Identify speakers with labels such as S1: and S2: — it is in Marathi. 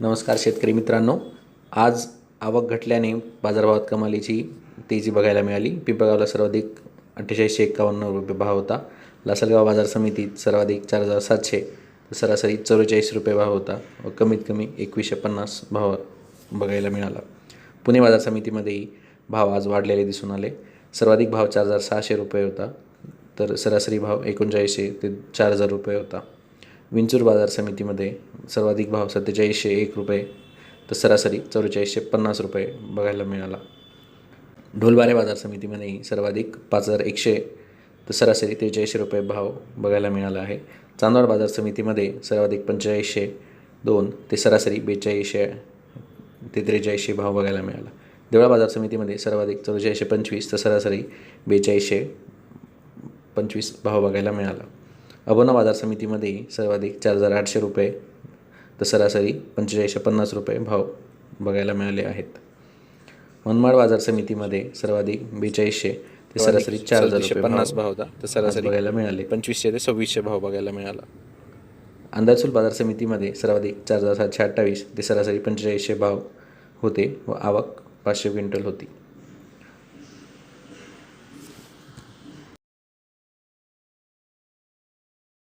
S1: नमस्कार शेतकरी मित्रांनो. आज आवक घटल्याने बाजारभावात कमालीची तेजी बघायला मिळाली. पिंपळगावला सर्वाधिक अठ्ठेचाळीसशे एकावन्न रुपये भाव होता. लासलगाव बाजार समितीत सर्वाधिक चार हजार सातशे तर सरासरी चौवेचाळीस रुपये भाव होता व कमीत कमी एकवीसशे पन्नास भाव बघायला मिळाला. पुणे बाजार समितीमध्येही भाव आज वाढलेले दिसून आले. सर्वाधिक भाव चार हजार सहाशे रुपये होता तर सरासरी भाव एकोणचाळीसशे ते चार हजार रुपये होता. विंचूर बाजार समितीमध्ये सर्वाधिक भाव सत्तेचाळीसशे एक रुपये तर सरासरी चौवेचाळीसशे पन्नास रुपये बघायला मिळाला. ढोलबारे बाजार समितीमध्येही सर्वाधिक पाच हजार एकशे तर सरासरी त्रेचाळीसशे रुपये भाव बघायला मिळाला आहे. चांदवड बाजार समितीमध्ये सर्वाधिक पंचेचाळीसशे दोन ते सरासरी बेचाळीसशे ते त्रेचाळीसशे भाव बघायला मिळाला. देवळा बाजार समितीमध्ये सर्वाधिक चौवेचाळीसशे पंचवीस तर सरासरी बेचाळीसशे पंचवीस भाव बघायला मिळाला. अबोना बाजार समितीमध्येही सर्वाधिक चार हजार आठशे रुपये तर सरासरी पंचेचाळीसशे पन्नास रुपये भाव बघायला मिळाले आहेत. मनमाड बाजार समितीमध्ये सर्वाधिक बेचाळीसशे ते सरासरी चार हजार
S2: पन्नास
S1: भाव
S2: भाव होता. तर सरासरी
S1: बघायला मिळाले.
S2: पंचवीसशे ते सव्वीसशे भाव बघायला मिळाला.
S1: अंदाजूल बाजार समितीमध्ये सर्वाधिक चार हजार सातशे अठ्ठावीस ते सरासरी पंचेचाळीसशे भाव होते व आवक पाचशे क्विंटल होती.